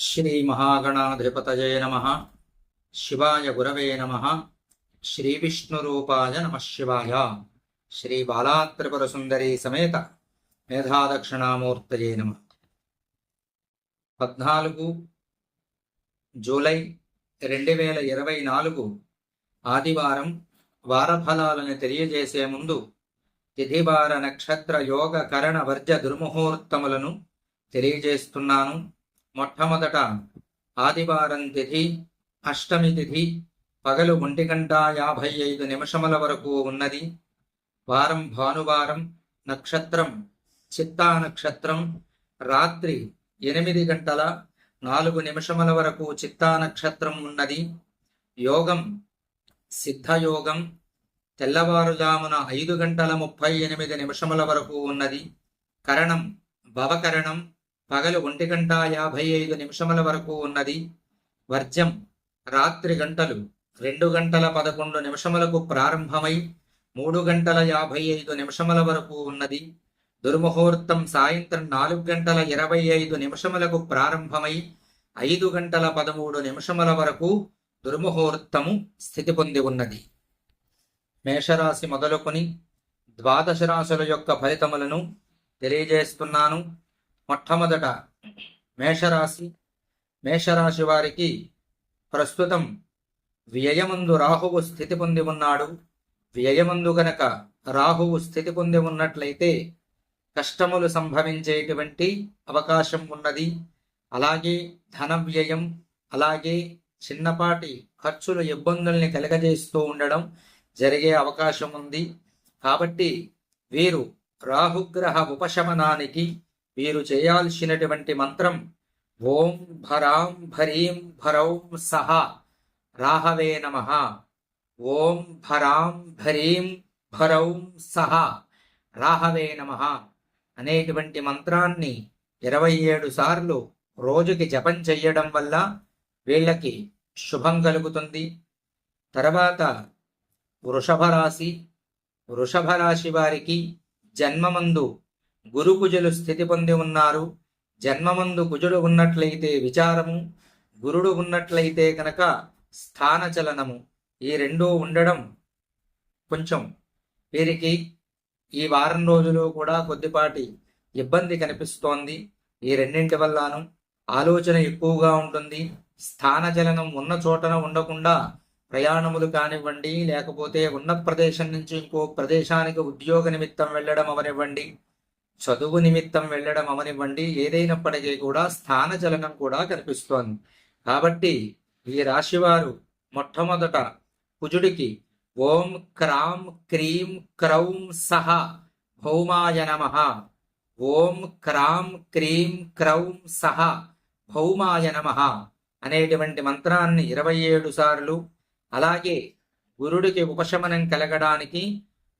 శ్రీ శ్రీమహాగణాధిపతయే నమ. శివాయ గురవే నమ. శ్రీవిష్ణురూపాయ నమ శివాయ. శ్రీ బాలాత్రిపుర సుందరీ సమేత మేధాదక్షిణామూర్తయే నమ. పద్నాలుగు జూలై రెండు వేల ఇరవై నాలుగు ఆదివారం వారఫలాలను తెలియజేసే ముందు తిథివార నక్షత్ర యోగ కరణ వర్జ దుర్ముహూర్తములను తెలియజేస్తున్నాను. మొట్టమొదట ఆదివారం తిథి అష్టమి తిథి పగలు ఒంటి గంట యాభై ఐదు నిమిషముల వరకు ఉన్నది. వారం భానువారం నక్షత్రం చిత్తా నక్షత్రం రాత్రి ఎనిమిది గంటల నాలుగు నిమిషముల వరకు చిత్తా నక్షత్రం ఉన్నది. యోగం సిద్ధయోగం తెల్లవారుజామున ఐదు గంటల ముప్పై ఎనిమిది నిమిషముల వరకు ఉన్నది. కరణం భవకరణం పగలు ఒంటి గంట యాభై ఐదు నిమిషముల వరకు ఉన్నది. వర్జం రాత్రి గంటలు రెండు గంటల పదకొండు నిమిషములకు ప్రారంభమై మూడు గంటల యాభై ఐదు నిమిషముల వరకు ఉన్నది. దుర్ముహూర్తం సాయంత్రం నాలుగు గంటల ఇరవై ఐదు నిమిషములకు ప్రారంభమై ఐదు గంటల పదమూడు నిమిషముల వరకు దుర్ముహూర్తము స్థితి పొంది ఉన్నది. మేషరాశి మొదలుకొని ద్వాదశ రాశుల యొక్క ఫలితములను తెలియజేస్తున్నాను. మొట్టమొదట మేషరాశి మేషరాశి వారికి ప్రస్తుతం వ్యయమందు రాహువు స్థితి పొంది ఉన్నాడు. వ్యయమందు గనక రాహువు స్థితి పొంది ఉన్నట్లయితే కష్టములు సంభవించేటువంటి అవకాశం ఉన్నది. అలాగే ధన వ్యయం అలాగే చిన్నపాటి ఖర్చులు ఇబ్బందుల్ని కలగజేస్తూ ఉండడం జరిగే అవకాశం ఉంది. కాబట్టి వీరు రాహుగ్రహ ఉపశమనానికి వీరు చేయాల్సినటువంటి మంత్రం ఓం భరాం భరీం భరౌం సహ రాహవే నమ. ఓం భరాం భరీం భరౌం సహ రాహవే నమ. అనేటువంటి మంత్రాన్ని ఇరవై ఏడు సార్లు రోజుకి జపం చెయ్యడం వల్ల వీళ్ళకి శుభం కలుగుతుంది. తర్వాత వృషభ రాశి వృషభ రాశి వారికి జన్మమందు గురు కుజులు స్థితి పొంది ఉన్నారు. జన్మమందు కుజుడు ఉన్నట్లయితే విచారము గురుడు ఉన్నట్లయితే కనుక స్థానచలనము ఈ రెండూ ఉండడం కొంచెం వీరికి ఈ వారం రోజులు కూడా కొద్దిపాటి ఇబ్బంది కనిపిస్తోంది. ఈ రెండింటి వల్లాను ఆలోచన ఎక్కువగా ఉంటుంది. స్థానచలనం ఉన్న చోటన ఉండకుండా ప్రయాణములు కానివ్వండి లేకపోతే ఉన్న ప్రదేశం నుంచి ఇంకో ప్రదేశానికి ఉద్యోగ నిమిత్తం వెళ్ళడం అవనివ్వండి చదువు నిమిత్తం వెళ్ళడం అవనివ్వండి. ఏదైనప్పటికీ కూడా స్థాన చలనం కూడా కనిపిస్తోంది. కాబట్టి ఈ రాశివారు మొట్టమొదట కుజుడికి ఓం క్రాం క్రీం క్రౌం సహ భౌమాయ నమ. ఓం క్రాం క్రీం క్రౌం సహ భౌమాయ నమ అనేటువంటి మంత్రాన్ని ఇరవై ఏడు సార్లు అలాగే గురుడికి ఉపశమనం కలగడానికి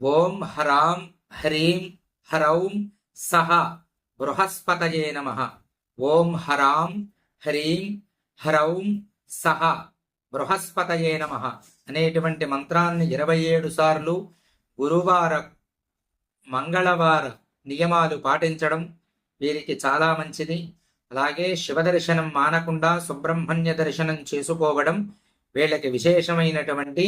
ఓం హరాం హరీం హరౌం సహ బృహస్పతయే నమ. ఓం హరాం హరీం హరౌం సహ బృహస్పతయే నమ. అనేటువంటి మంత్రాన్ని ఇరవై ఏడు సార్లు గురువార మంగళవార నియమాలు పాటించడం వీరికి చాలా మంచిది. అలాగే శివ దర్శనం మానకుండా సుబ్రహ్మణ్య దర్శనం చేసుకోవడం వీళ్ళకి విశేషమైనటువంటి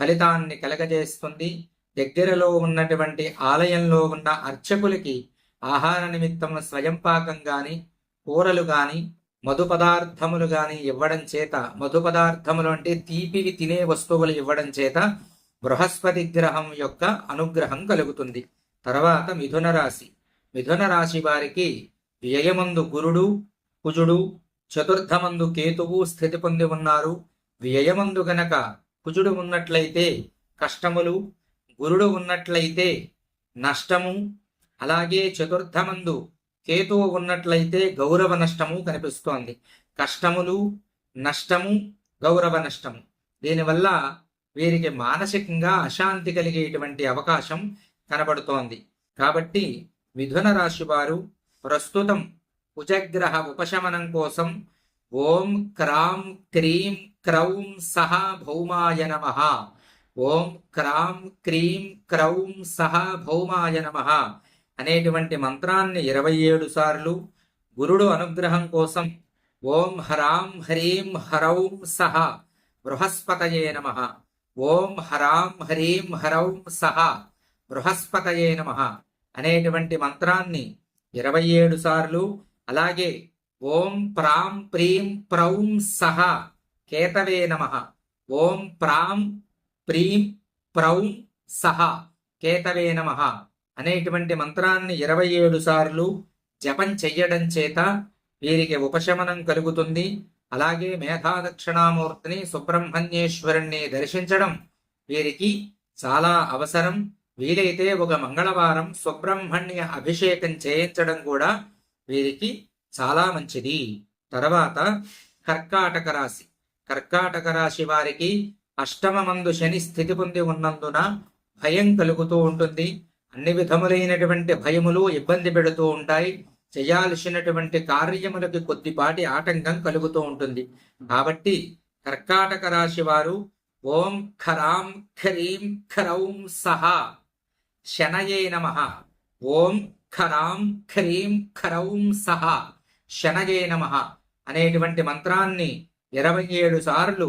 ఫలితాన్ని కలగజేస్తుంది. దగ్గరలో ఉన్నటువంటి ఆలయంలో ఉన్న అర్చకులకి ఆహార నిమిత్తం స్వయం పాకం గాని కూరలు గాని మధు పదార్థములు గాని ఇవ్వడం చేత మధు పదార్థములు అంటే తీపివి తినే వస్తువులు ఇవ్వడం చేత బృహస్పతి గ్రహం యొక్క అనుగ్రహం కలుగుతుంది. తర్వాత మిథున రాశి. మిథున రాశి వారికి వ్యయమందు గురుడు కుజుడు చతుర్థమందు కేతువు స్థితి పొంది ఉన్నారు. వ్యయమందు గనక కుజుడు ఉన్నట్లయితే కష్టములు గురుడు ఉన్నట్లయితే నష్టము అలాగే చతుర్థమందు కేతువు ఉన్నట్లయితే గౌరవ నష్టము కనిపిస్తోంది. కష్టములు నష్టము గౌరవ నష్టము. దీనివల్ల వీరికి మానసికంగా అశాంతి కలిగేటువంటి అవకాశం కనబడుతోంది. కాబట్టి మిథున రాశి వారు ప్రస్తుతం కుజగ్రహ ఉపశమనం కోసం ఓం క్రాం క్రీం క్రౌం సహ భౌమాయ నమ. ఓం క్రాం క్రీం క్రౌం సహ భౌమాయ నమ. అనేటువంటి మంత్రాన్ని ఇరవై ఏడు సార్లు గురుడు అనుగ్రహం కోసం ఓం హరాం హ్రీం హరౌం సహ బృహస్పతయే నమ. ఓం హరాం హ్రీం హరౌం సహ బృహస్పతయే నమ. అనేటువంటి మంత్రాన్ని ఇరవై ఏడు సార్లు అలాగే ఓం ప్రాం ప్రీం ప్రౌం సహ కేతవే నమ. ఓం ప్రాం ప్రీం ప్రౌం సహ కేతవే నమ. అనేటువంటి మంత్రాన్ని ఇరవై ఏడు సార్లు జపం చెయ్యడం చేత వీరికి ఉపశమనం కలుగుతుంది. అలాగే మేధాదక్షిణామూర్తిని సుబ్రహ్మణ్యేశ్వరుణ్ణి దర్శించడం వీరికి చాలా అవసరం. వీలైతే ఒక మంగళవారం సుబ్రహ్మణ్య అభిషేకం చేయించడం కూడా వీరికి చాలా మంచిది. తర్వాత కర్కాటక రాశి. కర్కాటక రాశి వారికి అష్టమ మందు శని స్థితి పొంది ఉన్నందున భయం కలుగుతూ ఉంటుంది. అన్ని విధములైనటువంటి భయములు ఇబ్బంది పెడుతూ ఉంటాయి. చేయాల్సినటువంటి కార్యములకు కొద్దిపాటి ఆటంకం కలుగుతూ ఉంటుంది. కాబట్టి కర్కాటక రాశి వారు ఓం ఖరాం ఖరీం ఖరౌం సహా శనయే నమ. ఓం ఖరాం ఖరీం ఖరౌం సహ శనయే నమ అనేటువంటి మంత్రాన్ని ఇరవై ఏడు సార్లు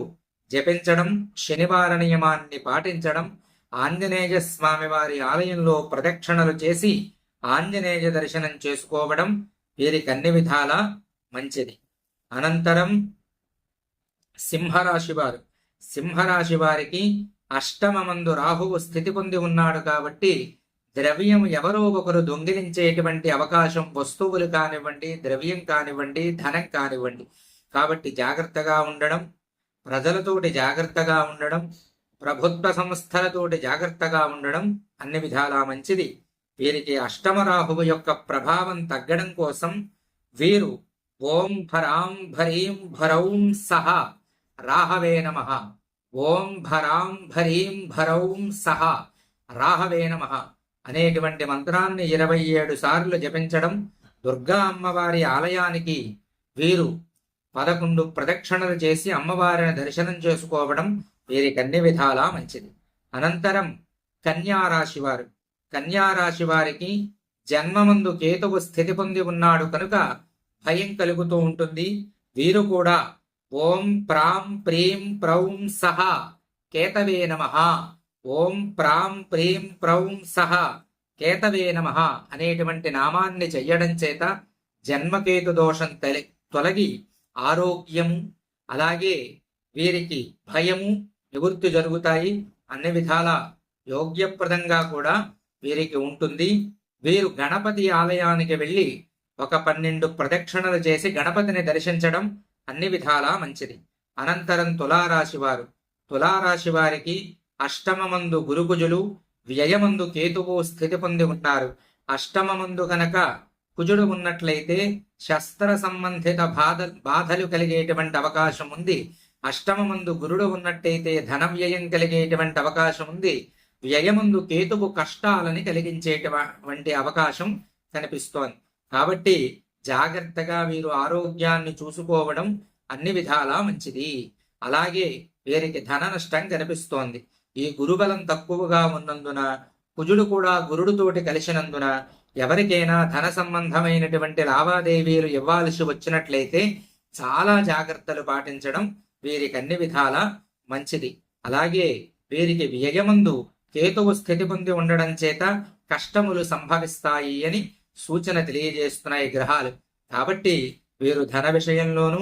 జపించడం శనివార నియమాన్ని పాటించడం ఆంజనేయ స్వామి వారి ఆలయంలో ప్రదక్షిణలు చేసి ఆంజనేయ దర్శనం చేసుకోవడం వీరికి అన్ని విధాల మంచిది. అనంతరం సింహరాశి వారు. సింహరాశి వారికి అష్టమమందు రాహువు స్థితి పొంది ఉన్నాడు కాబట్టి ద్రవ్యం ఎవరో ఒకరు దొంగిలించేటువంటి అవకాశం వస్తువులు కానివ్వండి ద్రవ్యం కానివ్వండి ధనం కానివ్వండి. కాబట్టి జాగ్రత్తగా ఉండడం ప్రజలతోటి జాగ్రత్తగా ఉండడం ప్రభుత్వ సంస్థలతోటి జాగ్రత్తగా ఉండడం అన్ని విధాలా మంచిది. వీరికి అష్టమ రాహువు యొక్క ప్రభావం తగ్గడం కోసం వీరు ఓం భరాం భరీం భరౌం సహ రాహవే నమ. ఓం భరాం భరీం భరౌం సహ రాహవే నమ. అనేటువంటి మంత్రాన్ని ఇరవై ఏడు సార్లు జపించడం దుర్గా అమ్మవారి ఆలయానికి వీరు పదకొండు ప్రదక్షిణలు చేసి అమ్మవారిని దర్శనం చేసుకోవడం వీరికి అన్ని విధాలా మంచిది. అనంతరం కన్యారాశి వారు కన్యారాశి వారికి జన్మమందు కేతువు స్థితి పొంది ఉన్నాడు కనుక భయం కలుగుతూ ఉంటుంది. వీరు కూడా ఓం ప్రాం ప్రీం ప్రౌం సహ కేతవే నమ. ఓం ప్రాం ప్రీం ప్రౌం సహ కేతవే నమ అనేటువంటి నామాన్ని చెయ్యడం చేత జన్మకేతు దోషం తొలగి ఆరోగ్యము అలాగే వీరికి భయము నివృత్తి జరుగుతాయి. అన్ని విధాల యోగ్యప్రదంగా కూడా వీరికి ఉంటుంది. వీరు గణపతి ఆలయానికి వెళ్ళి ఒక పన్నెండు ప్రదక్షిణలు చేసి గణపతిని దర్శించడం అన్ని విధాలా మంచిది. అనంతరం తులారాశి వారు. తులారాశి వారికి అష్టమమందు గురుకుజులు వ్యయమందు కేతువు స్థితి పొంది ఉన్నారు అష్టమమందు కనుక కుజుడు ఉన్నట్లయితే శస్త్ర సంబంధిత బాధ బాధలు కలిగేటువంటి అవకాశం ఉంది. అష్టమమందు గురుడు ఉన్నట్టయితే ధన వ్యయం కలిగేటువంటి అవకాశం ఉంది. వ్యయముందు కేతువు కష్టాలని కలిగించేటువంటి అవకాశం కనిపిస్తోంది. కాబట్టి జాగ్రత్తగా వీరు ఆరోగ్యాన్ని చూసుకోవడం అన్ని విధాలా మంచిది. అలాగే వీరికి ధన నష్టం కనిపిస్తోంది. ఈ గురుబలం తక్కువగా ఉన్నందున కుజుడు కూడా గురుడుతోటి కలిసినందున ఎవరికైనా ధన సంబంధమైనటువంటి లావాదేవీలు ఇవ్వాల్సి వచ్చినట్లయితే చాలా జాగ్రత్తలు పాటించడం వీరికి అన్ని విధాల మంచిది. అలాగే వీరికి వ్యయమందు కేతువు స్థితి పొంది ఉండడం చేత కష్టములు సంభవిస్తాయి అని సూచన తెలియజేస్తున్నాయి గ్రహాలు. కాబట్టి వీరు ధన విషయంలోనూ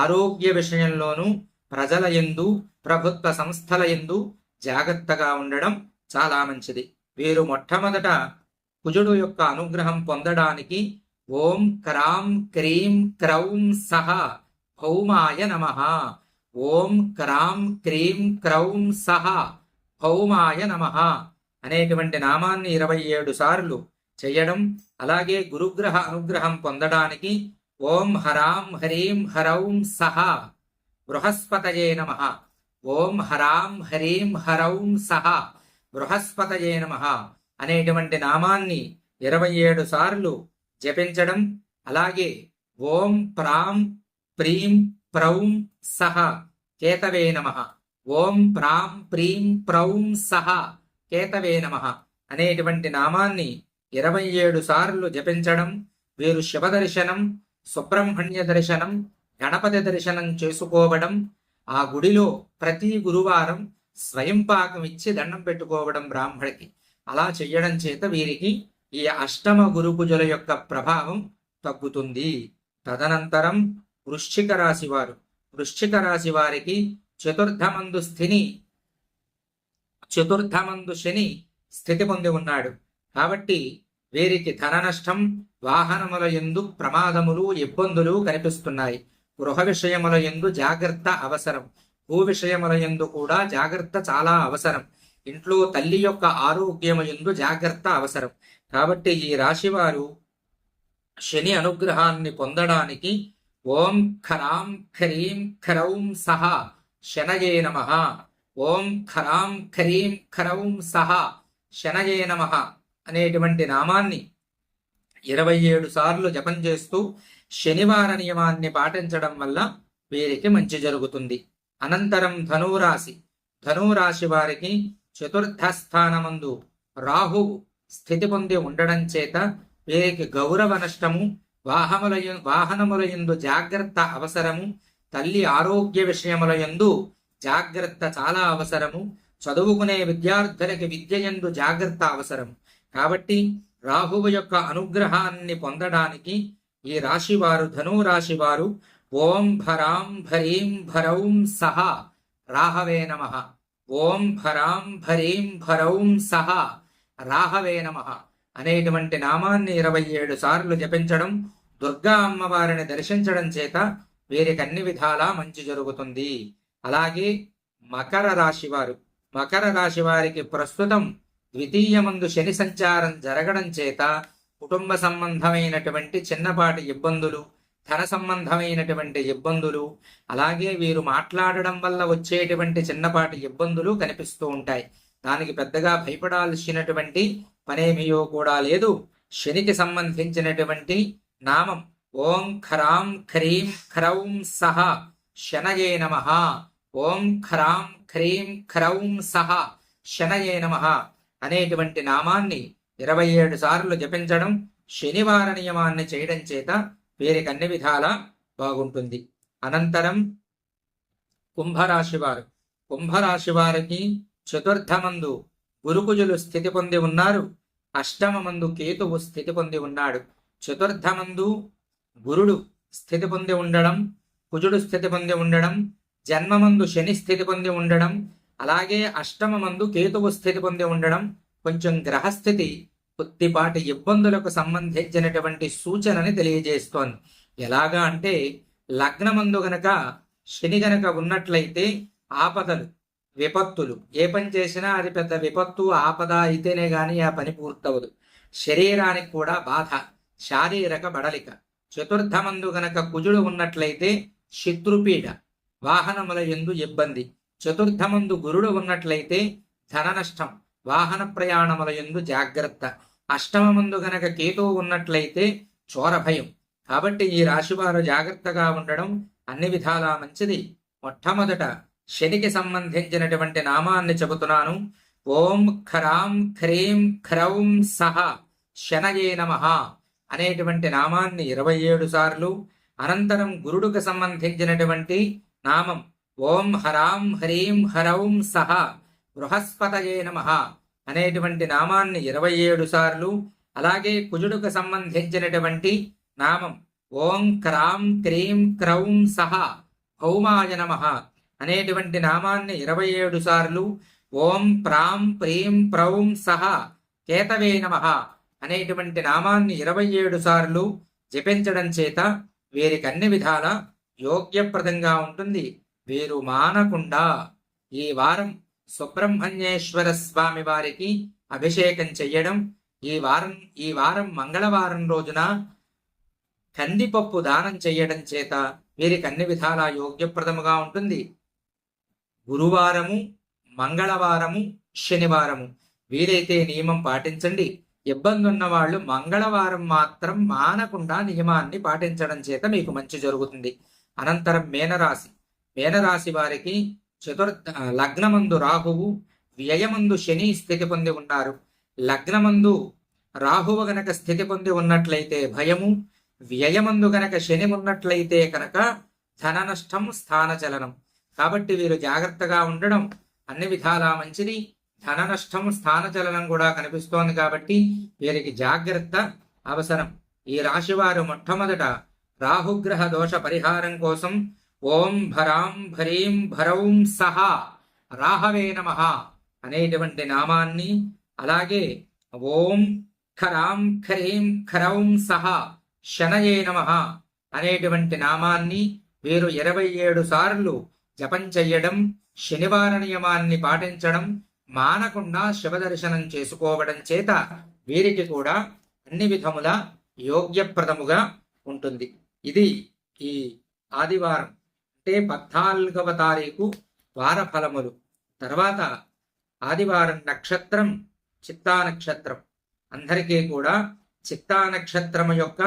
ఆరోగ్య విషయంలోనూ ప్రజల ఎందు ప్రభుత్వ సంస్థల ఎందు జాగ్రత్తగా ఉండడం చాలా మంచిది. వీరు మొట్టమొదట కుజుడు యొక్క అనుగ్రహం పొందడానికి ఓం క్రాం క్రీం క్రౌం సహ హౌమాయ నమ ఓం క్రాం క్రీం క్రౌం సహ హౌమాయ నమ. అనేటువంటి నామాన్ని ఇరవై ఏడు సార్లు చేయడం అలాగే గురుగ్రహ అనుగ్రహం పొందడానికి ఓం హరాం హరీం హరౌం సహ బృహస్పతయే నమ. ఓం హరాం హరీం హరౌం సహ బృహస్పతయే నమ. అనేటువంటి నామాన్ని ఇరవై ఏడు సార్లు జపించడం అలాగే ఓం ప్రాం ప్రీం ప్రౌం సహ కేతవే నమ. ఓం ప్రాం ప్రీం ప్రౌం సహ కేతవే నమ. అనేటువంటి నామాన్ని ఇరవై ఏడు సార్లు జపించడం వీరు శివ దర్శనం సుబ్రహ్మణ్య దర్శనం గణపతి దర్శనం చేసుకోవడం ఆ గుడిలో ప్రతి గురువారం స్వయం పాకం ఇచ్చి దండం పెట్టుకోవడం బ్రాహ్మడికి. అలా చెయ్యడం చేత వీరికి ఈ అష్టమ గురుకుజుల యొక్క ప్రభావం తగ్గుతుంది. తదనంతరం వృశ్చిక రాశి వారు వృశ్చిక రాశి వారికి చతుర్థమందు స్థిని చతుర్థమందు శని స్థితి పొంది ఉన్నాడు. కాబట్టి వీరికి ధన నష్టం వాహనముల ఎందు ప్రమాదములు ఇబ్బందులు కనిపిస్తున్నాయి. గృహ విషయముల ఎందు జాగ్రత్త అవసరం. భూ విషయముల ఎందు కూడా జాగ్రత్త చాలా అవసరం. ఇంట్లో తల్లి యొక్క ఆరోగ్యము ఎందు జాగ్రత్త అవసరం. కాబట్టి ఈ రాశివారు శని అనుగ్రహాన్ని పొందడానికి ఓం ఖరాం ఖరీం ఖరౌం సహ శనయే నమ. ఓం ఖరాం ఖరీం ఖరౌం సహ శనయే నమ అనేటువంటి నామాన్ని ఇరవై ఏడు సార్లు జపం చేస్తూ శనివార నియమాన్ని పాటించడం వల్ల వీరికి మంచి జరుగుతుంది. అనంతరం ధనురాశి. ధనురాశి వారికి చతుర్థ స్థానమందు రాహువు స్థితి పొంది ఉండడం చేత వీరికి గౌరవ నష్టము వాహముల వాహనములయందు జాగ్రత్త అవసరము తల్లి ఆరోగ్య విషయములయందు జాగ్రత్త చాలా అవసరము చదువుకునే విద్యార్థులకి విద్య ఎందు జాగ్రత్త అవసరం కాబట్టి రాహువు యొక్క అనుగ్రహాన్ని పొందడానికి ఈ రాశివారు ధను రాశివారు ఓం భరాం భరీం భరౌం సహ రాహవే నమ. ఓం భరాం భరీం భరౌం సహ రాహవే నమ. అనేటువంటి నామాన్ని ఇరవై ఏడు సార్లు జపించడం దుర్గా అమ్మవారిని దర్శించడం చేత వీరికి అన్ని విధాలా మంచి జరుగుతుంది. అలాగే మకర రాశి వారు మకర రాశి వారికి ప్రస్తుతం ద్వితీయమందు శని సంచారం జరగడం చేత కుటుంబ సంబంధమైనటువంటి చిన్నపాటి ఇబ్బందులు ధన సంబంధమైనటువంటి ఇబ్బందులు అలాగే వీరు మాట్లాడడం వల్ల వచ్చేటువంటి చిన్నపాటి ఇబ్బందులు కనిపిస్తూ ఉంటాయి. దానికి పెద్దగా భయపడాల్సినటువంటి పనేమియో కూడా లేదు. శనికి సంబంధించినటువంటి నామం ఓం ఖరాం ఖరీం ఖరౌం సహ శనయే నమ. ఓం ఖరాం ఖరీం ఖరౌం సహ శనయే నమ అనేటువంటి నామాన్ని ఇరవై ఏడు సార్లు జపించడం శనివార నియమాన్ని చేయడం చేత వీరికి అన్ని విధాలా బాగుంటుంది. అనంతరం కుంభరాశి వారు. కుంభరాశి వారికి చతుర్థమందు గురుకుజులు స్థితి పొంది ఉన్నారు. అష్టమమందు కేతువు స్థితి పొంది ఉన్నాడు. చతుర్థమందు గురుడు స్థితి పొంది ఉండడం కుజుడు స్థితి పొంది ఉండడం జన్మమందు శని స్థితి పొంది ఉండడం అలాగే అష్టమమందు కేతువు స్థితి పొంది ఉండడం కొంచెం గ్రహస్థితి కొద్దిపాటి ఇబ్బందులకు సంబంధించినటువంటి సూచనని తెలియజేస్తోంది. ఎలాగా అంటే లగ్నమందు గనక శని గనక ఉన్నట్లయితే ఆపదలు విపత్తులు. ఏ పని చేసినా అది పెద్ద విపత్తు ఆపద అయితేనే కానీ ఆ పని పూర్తవదు. శరీరానికి కూడా బాధ శారీరక బడలిక. చతుర్థమందు గనక కుజుడు ఉన్నట్లయితే శత్రుపీడ వాహనముల ఎందు ఇబ్బంది. చతుర్థమందు గురుడు ఉన్నట్లయితే ధన నష్టం వాహన ప్రయాణముల ఎందు జాగ్రత్త. అష్టమమందు గనక కేతువు ఉన్నట్లయితే చోర భయం. కాబట్టి ఈ రాశివారు జాగ్రత్తగా ఉండడం అన్ని విధాలా మంచిది. మొట్టమొదట శనికి సంబంధించినటువంటి నామాన్ని చెబుతున్నాను. ఓం ఖరాం ఖరీం ఖరౌం సహ శనయే నమ అనేటువంటి నామాన్ని ఇరవై ఏడు సార్లు అనంతరం గురుడుకు సంబంధించినటువంటి నామం ఓం హరాం హరీం హరౌం సహ బృహస్పతయే నమ అనేటువంటి నామాన్ని ఇరవై ఏడు సార్లు అలాగే కుజుడుకు సంబంధించినటువంటి నామం ఓం క్రాం క్రీం క్రౌం సహ హౌమాయ నమ అనేటువంటి నామాన్ని ఇరవై ఏడు సార్లు ఓం ప్రాం ప్రీం ప్రౌం సహ కేతవే నమ అనేటువంటి నామాన్ని ఇరవై ఏడు సార్లు జపించడం చేత వీరికి అన్ని విధాల యోగ్యప్రదంగా ఉంటుంది. వీరు మానకుండా. ఈ వారం సుబ్రహ్మణ్యేశ్వర స్వామి వారికి అభిషేకం చెయ్యడం. ఈ వారం ఈ వారం మంగళవారం రోజున కందిపప్పు దానం చేయడం చేత వీరికి అన్ని విధాలా యోగ్యప్రదముగా ఉంటుంది. గురువారము మంగళవారము శనివారము. వీలైతే నియమం పాటించండి. ఇబ్బంది ఉన్న వాళ్ళు మంగళవారం మాత్రం మానకుండా నియమాన్ని పాటించడం చేత మీకు మంచి జరుగుతుంది. అనంతరం మేనరాశి. మేనరాశి వారికి చతుర్థ లగ్నమందు రాహువు వ్యయమందు శని స్థితి పొంది ఉన్నారు. లగ్నమందు రాహువు గనక స్థితి పొంది ఉన్నట్లయితే భయము. వ్యయమందు గనక శని ఉన్నట్లయితే కనుక ధన నష్టం స్థాన చలనం కాబట్టి వీరు జాగ్రత్తగా ఉండడం అన్ని విధాలా మంచిది. ధన నష్టం స్థాన చలనం కూడా కనిపిస్తోంది కాబట్టి వీరికి జాగ్రత్త అవసరం. ఈ రాశి వారు మొట్టమొదట రాహుగ్రహ దోష పరిహారం కోసం ఓం భరాం భరీం భరౌం సహా రాహవే నమ అనేటువంటి నామాన్ని అలాగే ఓం ఖరాం ఖరీం ఖరౌం సహా శనయే నమ అనేటువంటి నామాన్ని వీరు ఇరవై ఏడు సార్లు జపం చెయ్యడం శనివార నియమాన్ని పాటించడం మానకుండా శివ దర్శనం చేసుకోవడం చేత వీరికి కూడా అన్ని విధముల యోగ్యప్రదముగా ఉంటుంది. ఇది ఈ ఆదివారం అంటే పద్నాలుగవ తారీఖు వార ఫలములు తర్వాత ఆదివారం నక్షత్రం చిత్తా నక్షత్రం. అందరికీ కూడా చిత్తా నక్షత్రము యొక్క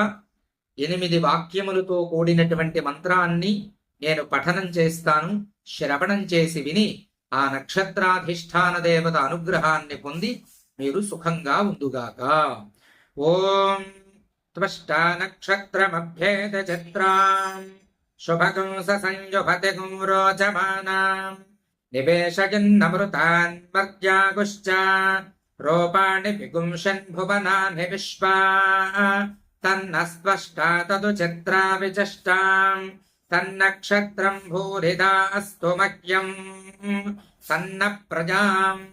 ఎనిమిది వాక్యములతో కూడినటువంటి మంత్రాన్ని నేను పఠనం చేస్తాను శ్రవణం చేసి విని ఆ నక్షత్రాధిష్టాన దేవత అనుగ్రహాన్ని పొంది మీరు సుఖంగా ఉందుగాక. ఓం త్వష్టా నక్షత్రమభ్యేద చిత్రాం శుభగం సంయుభతి రోచమానాం నివేశయన్నమృతాన్ మర్యాగుశ్చ రూపాణి విగుంశన్ భువనాని విశ్వా తన్న స్పష్టా తదు చిత్రా విచష్టాం तन्नक्षत्रम् भूरिदास्तु मह्यम् तन्नः प्रजाम्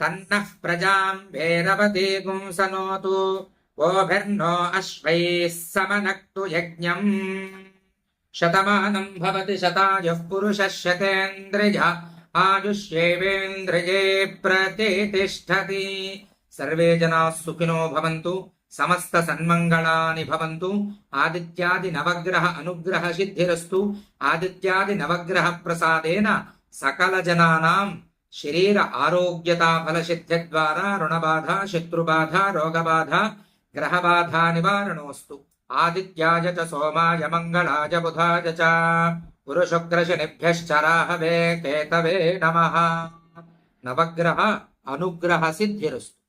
तन्नः प्रजाम् वेरवदेगुंसनोतु ओभिर्नो अश्वैः समनक्तु यज्ञम्। शतमानम् भवति शतायुः पुरुषः शतेन्द्रिय आयुष्येवेन्द्रिये प्रतितिष्ठति सर्वे जनाः सुखिनो भवन्तु। సమస్త సన్మంగళాని భవంతు. ఆదిత్యాది నవగ్రహ అనుగ్రహ సిద్ధిరస్తు. ఆదిత్యాది నవగ్రహ ప్రసాదేన సకల జనానాం. శరీర ఆరోగ్యతా ఫల సిద్ధి ద్వారా రుణబాధ శత్రుబాధ రోగబాధ గ్రహబాధ నివారణోస్తు. ఆదిత్యాయ చ సోమాయ మంగళాయ బుధాయ చ. పురుషుగ్రశనిభ్యశ్చరాహవే కేతవే నమ. నవగ్రహ అనుగ్రహ సిద్ధిరస్తు.